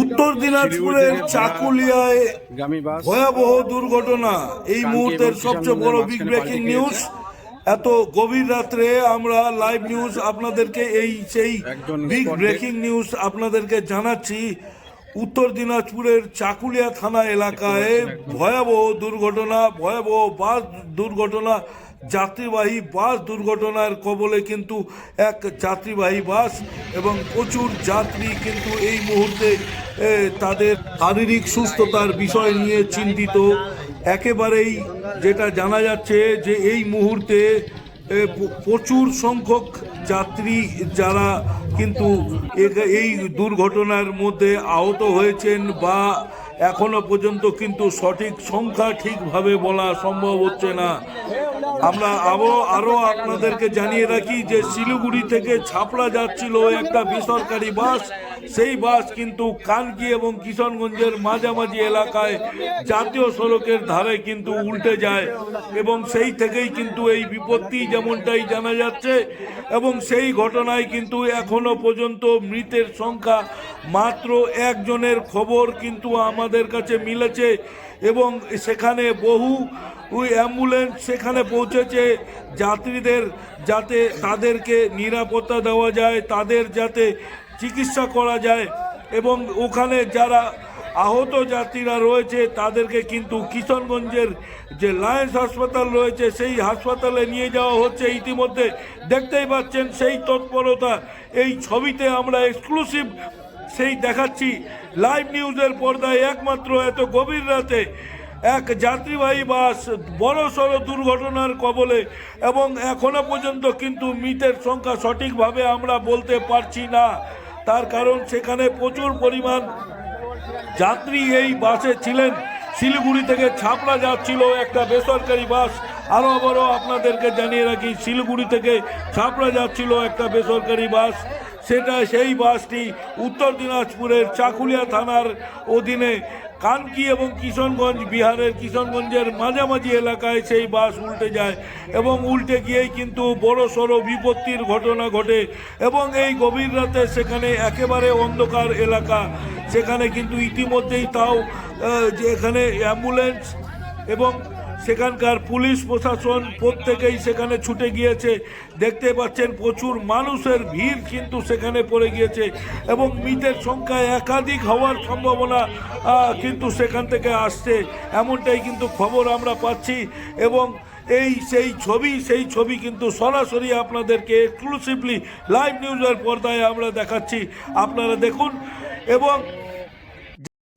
উত্তর দিনাজপুরের চাকুলিয়ায় ভয়াবহ দুর্ঘটনা। এই মুহূর্তের সবচেয়ে বড় বিগ ব্রেকিং নিউজ এত গভীর রাত্রে আমরা লাইভ নিউজ আপনাদেরকে এই সেই বিগ ব্রেকিং নিউজ আপনাদেরকে জানাচ্ছি। উত্তর দিনাজপুরের চাকুলিয়া থানা এলাকায় ভয়াবহ দুর্ঘটনা, ভয়াবহ বাস দুর্ঘটনা, যাত্রীবাহী বাস দুর্ঘটনার কবলে কিন্তু এক যাত্রীবাহী বাস এবং প্রচুর যাত্রী কিন্তু এই মুহূর্তে তাদের শারীরিক সুস্থতার বিষয় নিয়ে চিন্তিত। একেবারেই যেটা জানা যাচ্ছে যে এই মুহূর্তে প্রচুর সংখ্যক যাত্রী যারা কিন্তু এই দুর্ঘটনার মধ্যে আহত হয়েছেন বা এখনও পর্যন্ত কিন্তু সঠিক সংখ্যা ঠিকভাবে বলা সম্ভব হচ্ছে না। আমরা আরও আরও আপনাদেরকে জানিয়ে রাখি যে শিলিগুড়ি থেকে ছাপড়া যাচ্ছিল একটা বেসরকারি বাস। সেই বাস কিন্তু কানকি এবং কিশনগঞ্জের মাঝামাঝি এলাকায় জাতীয় সড়কের ধারে কিন্তু উল্টে যায় এবং সেই থেকেই কিন্তু এই বিপত্তি যেমনটাই জানা যাচ্ছে এবং সেই ঘটনায় কিন্তু এখনও পর্যন্ত মৃতের সংখ্যা মাত্র একজনের খবর কিন্তু আমাদের কাছে মিলেছে এবং সেখানে বহু অ্যাম্বুলেন্স সেখানে পৌঁছেছে যাত্রীদের যাতে তাদেরকে নিরাপত্তা দেওয়া যায়, তাদের যাতে চিকিৎসা করা যায় এবং ওখানে যারা আহত যাত্রীরা রয়েছে তাদেরকে কিন্তু কিশনগঞ্জের যে লায়েন্স হাসপাতাল রয়েছে সেই হাসপাতালে নিয়ে যাওয়া হচ্ছে। ইতিমধ্যে দেখতেই পাচ্ছেন সেই তৎপরতা। এই ছবিতে আমরা এক্সক্লুসিভ সেই দেখাচ্ছি লাইভ নিউজের পর্দায় একমাত্র এত গভীর রাতে এক যাত্রীবাহী বাস বড় সড়ো দুর্ঘটনার কবলে এবং এখনও পর্যন্ত কিন্তু মৃতের সংখ্যা সঠিকভাবে আমরা বলতে পারছি না। তার কারণ সেখানে প্রচুর পরিমাণ যাত্রী এই বাসে ছিলেন। শিলিগুড়ি থেকে ছাপড়া যাচ্ছিল একটা বেসরকারি বাস। আরও আবারও আপনাদেরকে জানিয়ে রাখি, শিলিগুড়ি থেকে ছাপড়া যাচ্ছিল একটা বেসরকারি বাস। সেটা সেই বাসটি উত্তর দিনাজপুরের চাকুলিয়া থানার অধীনে কানকি এবং কিশনগঞ্জ, বিহারের কিশনগঞ্জের মাঝামাঝি এলাকায় সেই বাস উল্টে যায় এবং উল্টে গিয়েই কিন্তু বড় সড়ো বিপত্তির ঘটনা ঘটে এবং এই গভীর রাতে সেখানে একেবারে অন্ধকার এলাকা। সেখানে কিন্তু ইতিমধ্যেই তাও যে এখানে অ্যাম্বুলেন্স এবং সেখানকার পুলিশ প্রশাসন প্রত্যেকেই সেখানে ছুটে গিয়েছে। দেখতে পাচ্ছেন প্রচুর মানুষের ভিড় কিন্তু সেখানে পড়ে গিয়েছে এবং মৃতের সংখ্যা একাধিক হওয়ার সম্ভাবনা কিন্তু সেখান থেকে আসছে। এমনটাই কিন্তু খবর আমরা পাচ্ছি এবং এই সেই ছবি সেই ছবি কিন্তু সরাসরি আপনাদেরকে এক্সক্লুসিভলি লাইভ নিউজের পর্দায় আমরা দেখাচ্ছি। আপনারা দেখুন এবং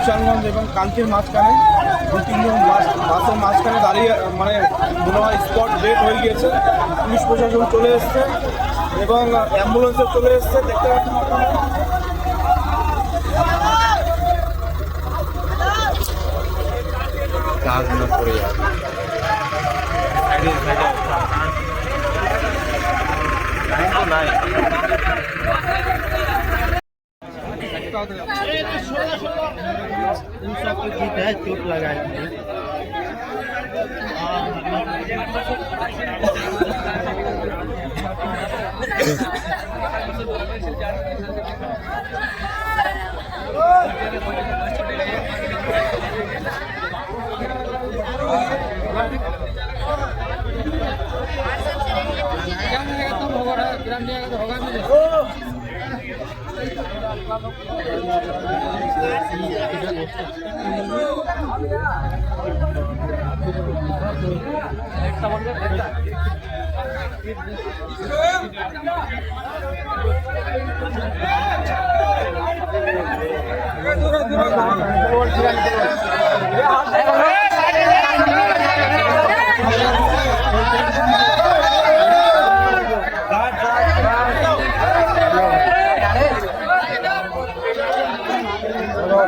কিষানগঞ্জ এবং কান্তির মাঝখানে দু তিনজন বাস, বাসের মাঝখানে দাঁড়িয়ে মানে মনে হয় স্পট ডেট হয়ে গিয়েছে। পুলিশ প্রশাসন চলে এসছে এবং অ্যাম্বুলেন্সও চলে এসছে, দেখতে পাচ্ছেন इन सबको जीत है चोट लगाई है Thank you. একটা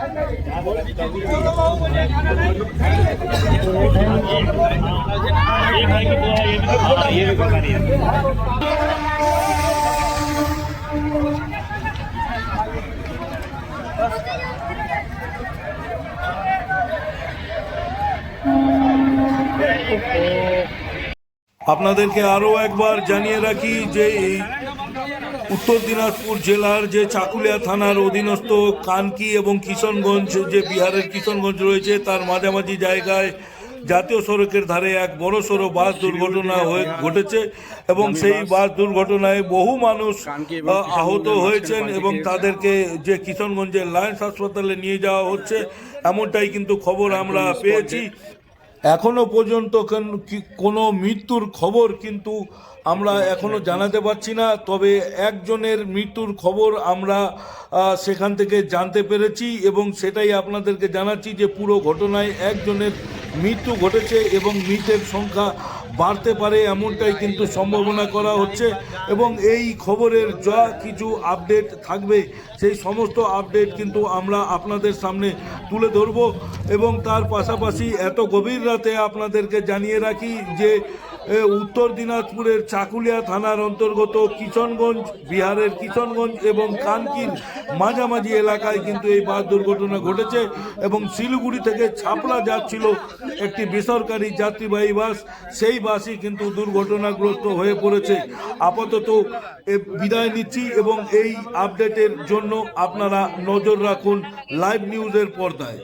আপনারা আপনাদেরকে আরও একবার জানিয়ে রাখি যে এই উত্তর দিনাজপুর জেলার যে চাকুলিয়া থানার অধীনস্থ কানকি এবং কিশনগঞ্জ যে বিহারের কিশনগঞ্জ রয়েছে তার মাঝামাঝি জায়গায় জাতীয় সড়কের ধারে এক বড় সড়ো বাস দুর্ঘটনা হয়ে ঘটেছে এবং সেই বাস। দুর্ঘটনায় বহু মানুষ আহত হয়েছেন এবং তাদেরকে যে কিশনগঞ্জের লায়ন্স হাসপাতালে নিয়ে যাওয়া হচ্ছে এমনটাই কিন্তু খবর আমরা পেয়েছি। এখনও পর্যন্ত কেন- মৃত্যুর খবর কিন্তু আমরা এখনও জানাতে পারছি না, তবে একজনের মৃত্যুর খবর আমরা সেখান থেকে জানতে পেরেছি এবং সেটাই আপনাদেরকে জানাচ্ছি যে পুরো ঘটনায় একজনের মৃত্যু ঘটেছে এবং মৃতের সংখ্যা বাড়তে পারে এমনটাই কিন্তু সম্ভাবনা করা হচ্ছে এবং এই খবরের যা কিছু আপডেট থাকবে, সেই সমস্ত আপডেট কিন্তু আমরা আপনাদের সামনে তুলে ধরব এবং তার পাশাপাশি এত গভীর রাতে আপনাদেরকে জানিয়ে রাখি যে উত্তর দিনাজপুরের চাকুলিয়া থানার অন্তর্গত কিশনগঞ্জ বিহারের কিশনগঞ্জ এবং কানকির মাঝামাঝি এলাকায় কিন্তু এই বাস দুর্ঘটনা ঘটেছে এবং শিলিগুড়ি থেকে ছাপড়া যাচ্ছিল একটি বেসরকারি যাত্রীবাহী বাস। সেই বাসই কিন্তু দুর্ঘটনাগ্রস্ত হয়ে পড়েছে। আপাতত বিদায় নিচ্ছি এবং এই আপডেটের জন্য আপনারা নজর রাখুন লাইভ নিউজের পর্দায়।